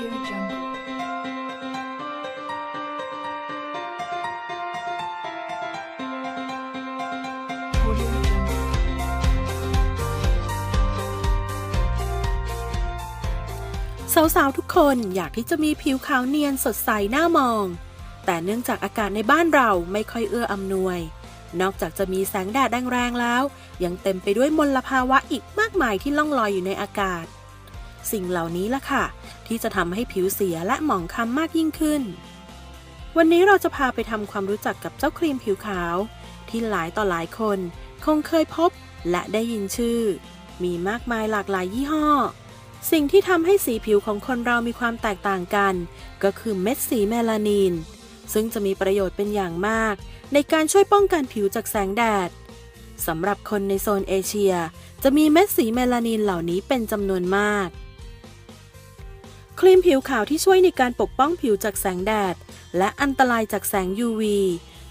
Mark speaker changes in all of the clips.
Speaker 1: Audio Jungle. Audio Jungle.
Speaker 2: สาวๆ ทุกคนอยากที่จะมีผิวขาวเนียนสดใสหน่ามอง แต่เนื่องจากอากาศในบ้านเราไม่ค่อยเอื้ออำนวย นอกจากจะมีแสงแดดแรงๆแล้ว ยังเต็มไปด้วยมลภาวะอีกมากมายที่ล่องลอยอยู่ในอากาศ สิ่งเหล่านี้ล่ะค่ะ ที่จะทำให้ผิวเสียและหมองคล้ำมากยิ่งขึ้น วันนี้เราจะพาไปทำความรู้จักกับเจ้าครีมผิวขาว ที่หลายต่อหลายคน คงเคยพบและได้ยินชื่อ มีมากมายหลากหลายยี่ห้อ สิ่งที่ทำให้สีผิวของคนเรามีความแตกต่างกัน ก็คือเม็ดสีเมลานีนซึ่งจะมีประโยชน์เป็นอย่างมาก ในการช่วยป้องกันผิวจากแสงแดดสำหรับคนในโซนเอเชีย จะมีเม็ดสีเมลานีนเหล่านี้เป็นจำนวนมาก ครีมผิวขาวที่ช่วยในการปกป้องผิวจากแสงแดด และอันตรายจากแสง UV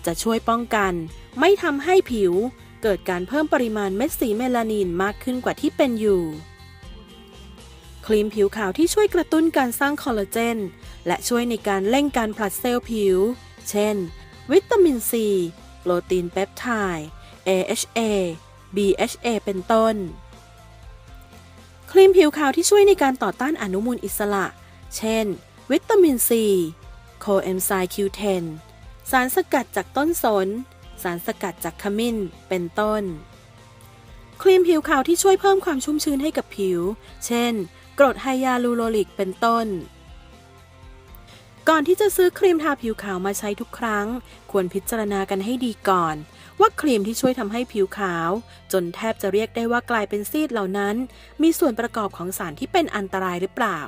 Speaker 2: จะช่วยป้องกัน ไม่ทำให้ผิว เกิดการเพิ่มปริมาณเม็ดสีเมลานีนมากขึ้นกว่าที่เป็นอยู่ ครีมผิวขาวที่ช่วยกระตุ้นการสร้างคอลลาเจน และช่วยในการเร่งการผลัดเซลล์ผิว เช่น วิตามินซีโปรตีนเปปไทด์ AHA BHA เป็นต้น ครีมผิวขาวที่ช่วยในการต่อต้านอนุมูลอิสระ เช่น วิตามินซี โคเอนไซม์ Q10 สารสกัดจากต้นสน สารสกัดจากขมิ้น เป็นต้น ครีมผิวขาวที่ช่วยเพิ่มความชุ่มชื้นให้กับผิว เช่น กรดไฮยาลูโรลิก เป็นต้น ก่อนที่จะซื้อครีมทาผิวขาวมาใช้ทุกครั้ง ควรพิจารณากันให้ดีก่อน ว่าครีมที่ช่วยทำให้ผิวขาว จนแทบจะเรียกได้ว่ากลายเป็นซีดเหล่านั้น มีส่วนประกอบของสารที่เป็นอันตรายหรือเปล่า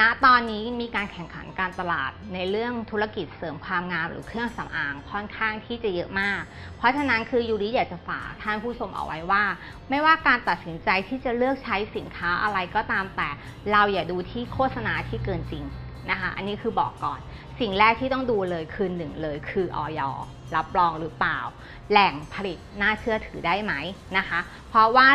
Speaker 3: ณตอนนี้มีการแข่งขันการตลาดในเรื่องธุรกิจเสริมความงามหรือเครื่องสำอางค่อนข้างที่จะเยอะมาก เพราะฉะนั้นคือยูริอยากจะฝากท่านผู้ชมเอาไว้ว่า ไม่ว่าการตัดสินใจที่จะเลือกใช้สินค้าอะไรก็ตามแต่ เราอย่าดูที่โฆษณาที่เกินจริง นะคะ อันนี้คือบอกก่อน สิ่งแรกที่ต้องดูเลยคือหนึ่งเลยคือออยรับรองหรือเปล่า แหล่งผลิตน่าเชื่อถือได้ไหมนะคะ เพราะว่า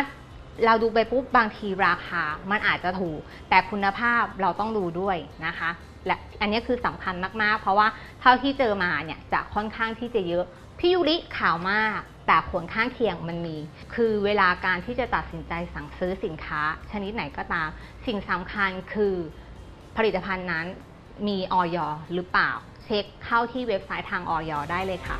Speaker 3: เราดูไปปุ๊บบางทีราคา มันอาจจะถูก แต่คุณภาพเราต้องดูด้วยนะคะ และอันนี้คือสำคัญมากๆ เพราะว่าเท่าที่เจอมาเนี่ยจะค่อนข้างที่จะเยอะพี่ยุริข่าวมากแต่ผลข้างเคียงมันมี คือเวลาการที่จะตัดสินใจสั่งซื้อสินค้า ชนิดไหนก็ตาม สิ่งสำคัญคือ ผลิตภัณฑ์นั้นมีออยหรือเปล่า เช็คเข้าที่เว็บไซต์ทางออยได้เลยค่ะ